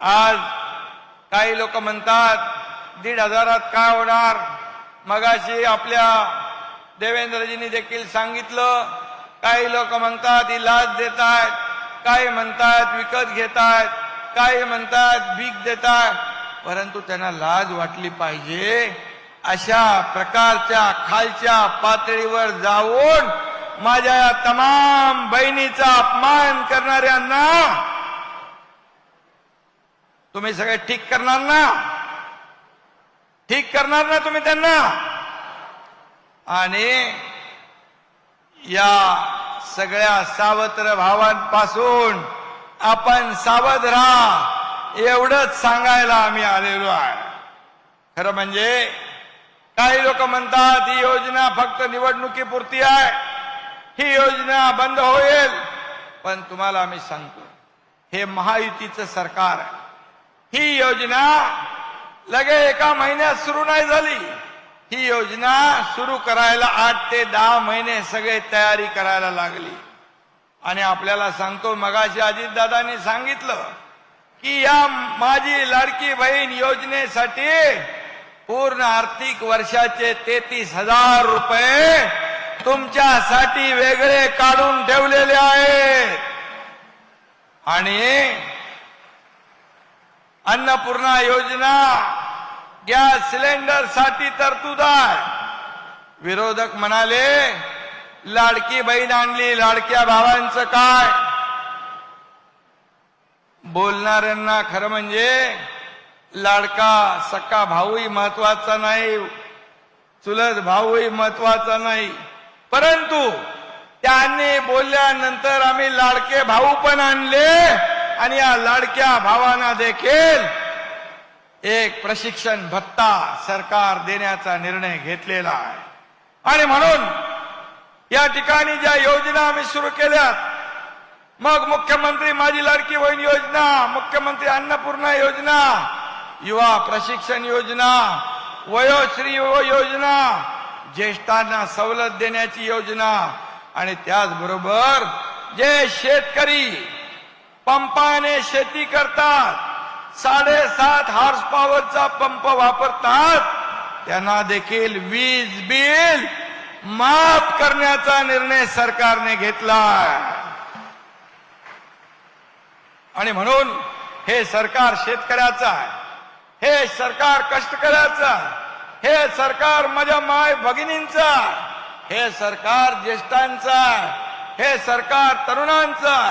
आज काही लोक म्हणतात दीड हजारात काय होणार? मगाशी आपल्या देवेंद्रजींनी देखील सांगितलं. काही लोक म्हणतात ही लाच देत आहेत काही म्हणतात विकत घेत आहेत काही म्हणतात भीक देत आहेत परंतु त्यांना लाज वाटली पाहिजे अशा प्रकारच्या खालच्या पातळीवर जाऊन माझ्या या तमाम बहिणीचा अपमान करणाऱ्यांना तुम्ही सगळे ठीक करणार ना? ठीक करणार ना तुम्ही त्यांना? आणि या सगळ्या सावत्र भावांपासून आपण सावध राहा. एवढंच सांगायला आम्ही आलेलो आहे. खरं म्हणजे काही लोक म्हणतात ही योजना फक्त निवडणुकीपुरती आहे. ही योजना बंद होईल. पण तुम्हाला आम्ही सांगतो हे महायुतीचं सरकार आहे. ही योजना लगे एका महिन्यात सुरू नाही झाली. ही योजना सुरू करायला आठ ते दहा महिने सगळे तयारी करायला लागली. आणि आपल्याला सांगतो मगाशी अजितदादांनी सांगितलं की या माझी लाडकी बहीण योजनेसाठी पूर्ण आर्थिक वर्षाचे तेहतीस हजार रुपये तुमच्यासाठी वेगळे काढून ठेवलेले आहेत. आणि अन्नपूर्णा योजना. गॅस सिलेंडरसाठी तरतूद आहे. विरोधक म्हणाले लाडकी बहीण आणली लाडक्या भावांचं काय? बोलणाऱ्यांना खरं म्हणजे लाडका सक्का भाऊही महत्त्वाचा नाही चुलत भाऊही महत्त्वाचा नाही. परंतु त्यांनी बोलल्यानंतर आम्ही लाडके भाऊ पण आणले आणि या लाडक्या भावांना देखील एक प्रशिक्षण भत्ता सरकार देण्याचा निर्णय घेतलेला आहे. आणि म्हणून या ठिकाणी ज्या योजना आम्ही सुरू केल्यात मग मुख्यमंत्री माझी लाडकी बहीण योजना मुख्यमंत्री अन्नपूर्णा योजना युवा प्रशिक्षण योजना वयोश्री युवा योजना ज्येष्ठांना सवलत देण्याची योजना आणि त्याचबरोबर जे शेतकरी पंपाने शेती करतात. साडेसात हॉर्स पॉवरचा पंप वापरतात. त्यांना देखील वीज बिल माफ करण्याचा निर्णय सरकारने घेतला. आणि म्हणून हे सरकार शेतकऱ्याचं आहे. हे सरकार कष्टकऱ्याचं आहे. हे सरकार माझ्या माय भगिनींचं हे सरकार ज्येष्ठांचं हे सरकार तरुणांचं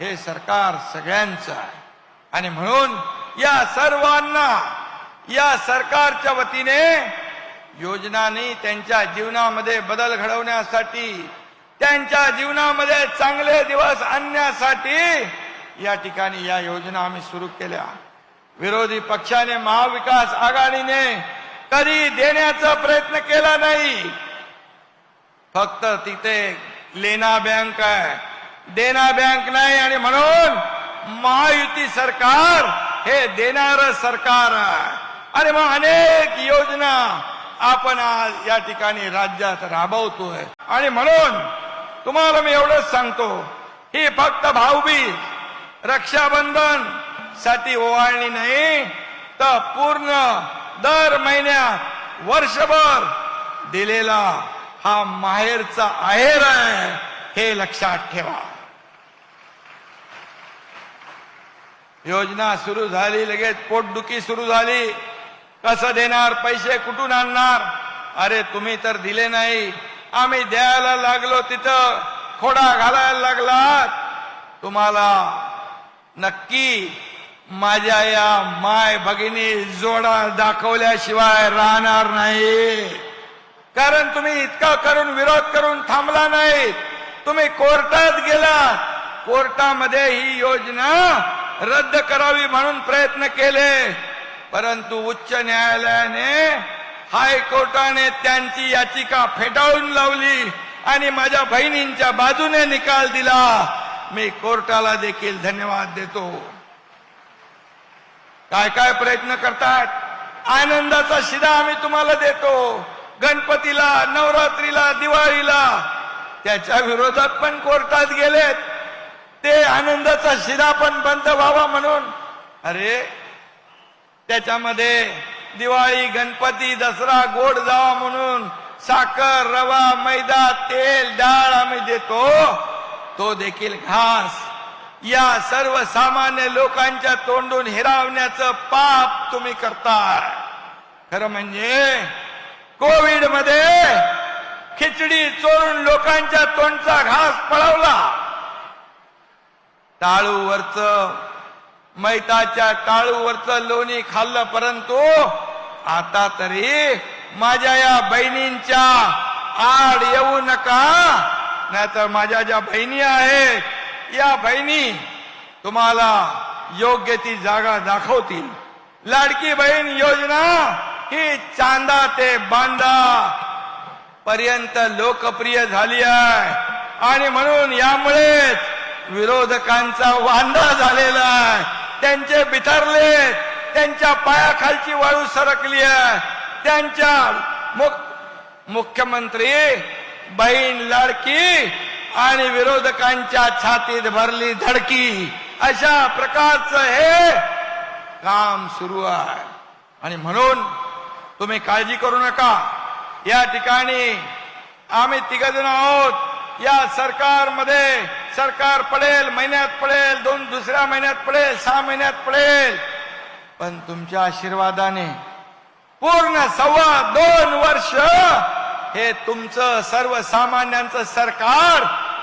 हे सरकार सगळ्यांचं आहे. आणि म्हणून या सर्वांना या सरकारच्या वतीने योजनांनी त्यांच्या जीवनामध्ये बदल घडवण्यासाठी त्यांच्या जीवनामध्ये चांगले दिवस आणण्यासाठी या ठिकाणी या योजना आम्ही सुरू केल्या. विरोधी पक्षाने महाविकास आघाडीने कधी देण्याचा प्रयत्न केला नाही. फक्त तिथे लेना बँक आहे. देना बँक नाही आणि म्हणून महायुती सरकार हे देणार सरकार आहे. आणि मग अनेक योजना आपण आज या ठिकाणी राज्यात राबवतोय. आणि म्हणून तुम्हाला मी एवढंच सांगतो ही फक्त भाऊबीज रक्षाबंधनसाठी ओवाळणी नाही तर पूर्ण दर महिन्यात वर्षभर दिलेला हा माहेरचा आहेर आहे हे लक्षात ठेवा. योजना सुरू झाली लगेच पोटदुखी सुरू झाली. कसं देणार पैसे कुठून आणणार? अरे तुम्ही तर दिले नाही. आम्ही द्यायला लागलो तिथं खोडा घालायला लागलात. तुम्हाला नक्की माझ्या या माय भगिनी जोडा दाखवल्याशिवाय राहणार नाही. कारण तुम्ही इतका करून विरोध करून थांबला नाही तुम्ही कोर्टात गेलात. कोर्टामध्ये ही योजना रद्द करावी म्हणून प्रयत्न केले. परंतु उच्च न्यायालयाने हायकोर्टाने त्यांची याचिका फेटाळून लावली आणि माझ्या बहिणींच्या बाजूने निकाल दिला. मी कोर्टाला देखील धन्यवाद देतो. काय काय प्रयत्न करतात? आनंदाचा शिदा आम्ही तुम्हाला देतो. गणपतीला नवरात्रीला दिवाळीला. त्याच्या विरोधात पण कोर्टात गेलेत. ते आनंदाचा शिरा पण बंद व्हावा म्हणून. अरे त्याच्यामध्ये दिवाळी गणपती दसरा गोड जावा म्हणून साखर रवा मैदा तेल डाळ आम्ही देतो. तो देखील घास. या सर्वसामान्य लोकांच्या तोंडून हिरावण्याचं पाप तुम्ही करताय. खरं म्हणजे कोविडमध्ये खिचडी चोरून लोकांच्या तोंडचा घास पळवला. टाळूवरच मैताच्या टाळूवरच लोणी खाल्लं परंतु आता तरी माझ्या या बहिणींच्या आड येऊ नका. नाहीतर माझ्या ज्या बहिणी आहेत या बहिणी तुम्हाला योग्य ती जागा दाखवतील. लाडकी बहीण योजना ही चांदा ते बांदा पर्यंत लोकप्रिय झाली आहे. आणि म्हणून यामुळेच विरोधकांचा वांदा झालेला आहे. त्यांचे बिथरले त्यांच्या पायाखालची वाळू सरकली आहे. त्यांच्या मुख- मुख्यमंत्री बहीण लाडकी आणि विरोधकांच्या छातीत भरली धडकी. अशा प्रकारचं हे काम सुरू आहे. आणि म्हणून तुम्ही काळजी करू नका. या ठिकाणी आम्ही तिघजण आहोत. या सरकारमध्ये सरकार पडेल महिन्यात पडेल दोन दुसऱ्या महिन्यात पडेल सहा महिन्यात पडेल. पण तुमच्या आशीर्वादाने पूर्ण सव्वा दोन वर्ष हे तुमचं सर्वसामान्यांचं सरकार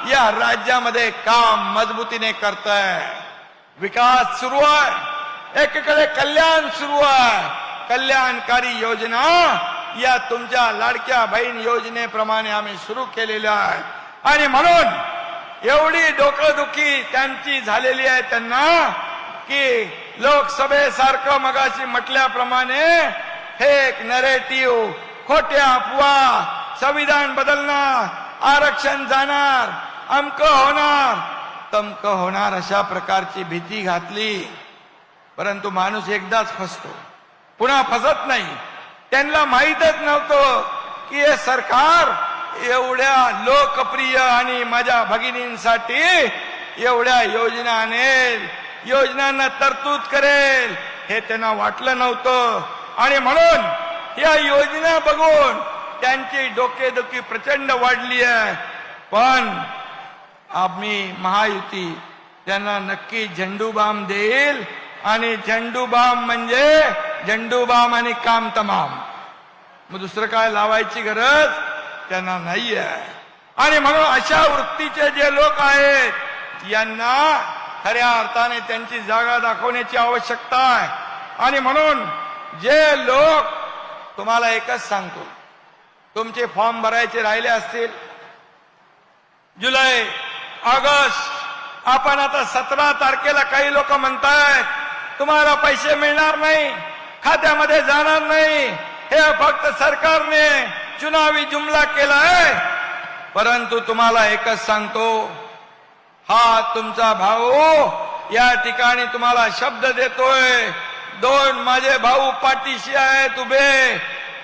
या राज्यामध्ये काम मजबूतीने करत आहे विकास सुरू आहे. एकीकडे कल्याण सुरू आहे. कल्याणकारी योजना या तुमच्या लाडक्या बहीण योजनेप्रमाणे आम्ही सुरू केलेल्या आहे आणि म्हणून एवढी डोकंदुखी त्यांची झालेली आहे त्यांना की लोकसभेसारखं मगाशी म्हटल्याप्रमाणे हे एक नरेटिव्ह खोट्या अफवा संविधान बदलणार आरक्षण जाणार अमक होणार. तमक होणार अशा प्रकारची भीती घातली. परंतु माणूस एकदाच फसतो. पुन्हा फसत नाही. त्यांना माहीतच नव्हतं की हे सरकार एवढ्या लोकप्रिय आणि माझ्या भगिनींसाठी एवढ्या योजना आणेल. योजनांना तरतूद करेल. हे त्यांना वाटलं नव्हतं. आणि म्हणून या योजना बघून त्यांची डोकेदुखी प्रचंड वाढली आहे. पण आम्ही महायुती त्यांना नक्की झेंडूबाम देईल. आणि झेंडूबाम म्हणजे झेंडूबाम आणि काम तमाम मग दुसरं काय लावायची गरज? त्यांना नाही आहे आणि म्हणून अशा वृत्तीचे जे लोक आहेत यांना खऱ्या अर्थाने त्यांची जागा दाखवण्याची आवश्यकता आहे. आणि म्हणून जे लोक तुम्हाला एकच सांगतो. तुमचे फॉर्म भरायचे राहिले असतील. जुलै ऑगस्ट आपण आता सतरा तारखेला काही लोक म्हणतायत तुम्हाला पैसे मिळणार नाही खात्यामध्ये जाणार नाही हे फक्त सरकारने चुनावी जुमला केलाय. परंतु तुम्हाला एकच सांगतो हा तुमचा भाऊ या ठिकाणी तुम्हाला शब्द देतोय दोन माझे भाऊ पाठीशी आहेत उभे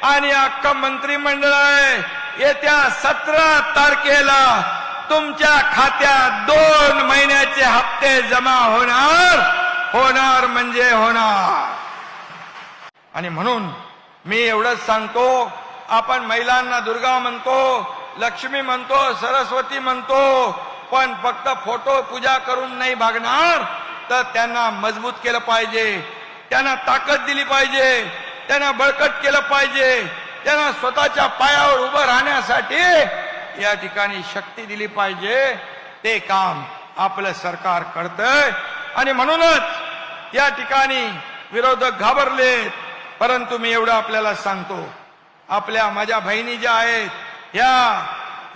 आणि अख्खा मंत्रिमंडळ आहे. येत्या सतरा तारखेला तुमच्या खात्यात दोन महिन्याचे हप्ते जमा होणार होणार म्हणजे होणार. आणि म्हणून मी एवढंच सांगतो आपण महिलांना दुर्गा म्हणतो लक्ष्मी म्हणतो सरस्वती म्हणतो पण फक्त फोटो पूजा करून नाही भागणार तर त्यांना मजबूत केलं पाहिजे त्यांना ताकद दिली पाहिजे त्यांना बळकट केलं पाहिजे त्यांना स्वतःच्या पायावर उभं राहण्यासाठी या ठिकाणी शक्ती दिली पाहिजे ते काम आपलं सरकार करतंय. आणि म्हणूनच या ठिकाणी विरोधक घाबरलेत परंतु मी एवढं आपल्याला सांगतो. आपल्या माझ्या बहिणी ज्या आहेत या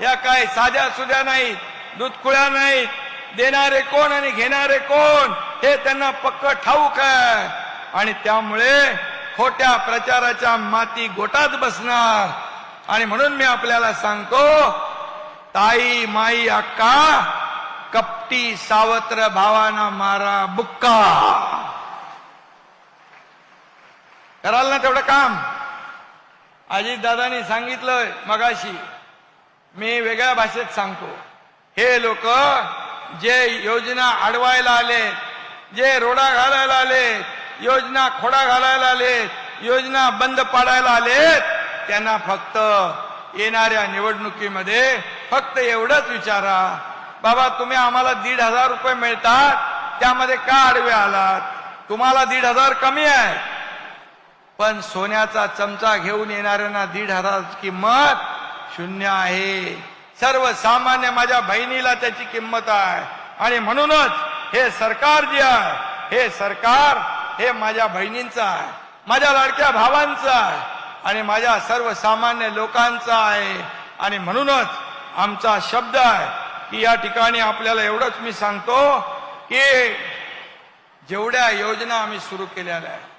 या काय साध्या सुद्या नाहीत दुधकुळ्या नाहीत देणारे कोण आणि घेणारे कोण हे त्यांना पक्क ठाऊक आहे. आणि त्यामुळे खोट्या प्रचाराच्या माती गोटात बसणार. आणि म्हणून मी आपल्याला सांगतो ताई माई अक्का कपटी सावत्र भावाना मारा बुक्का. कराल ना तेवढं काम? अजितदादांनी सांगितलंय सांगितलं मगाशी. मी वेगळ्या भाषेत सांगतो. हे लोक जे योजना अडवायला आले जे रोडा घालायला आले योजना खोडा घालायला आलेत योजना बंद पाडायला आलेत त्यांना फक्त येणाऱ्या निवडणुकीमध्ये फक्त एवढंच विचारा. बाबा तुम्ही आम्हाला दीड हजार रुपये मिळतात त्यामध्ये का आडवे आलात? तुम्हाला दीड हजार कमी आहे पण सोन्याचा चमचा घेऊन येणाऱ्यांना दीड हजाराची किंमत शून्य आहे. सर्वसामान्य माझ्या बहिणीला त्याची किंमत आहे. आणि म्हणूनच हे सरकार जे आहे हे सरकार हे माझ्या बहिणींचं आहे माझ्या लाडक्या भावांचं आहे आणि माझ्या सर्वसामान्य लोकांचा आहे. आणि म्हणूनच आमचा शब्द आहे की या ठिकाणी आपल्याला एवढंच मी सांगतो की जेवढ्या योजना आम्ही सुरू केलेल्या आहेत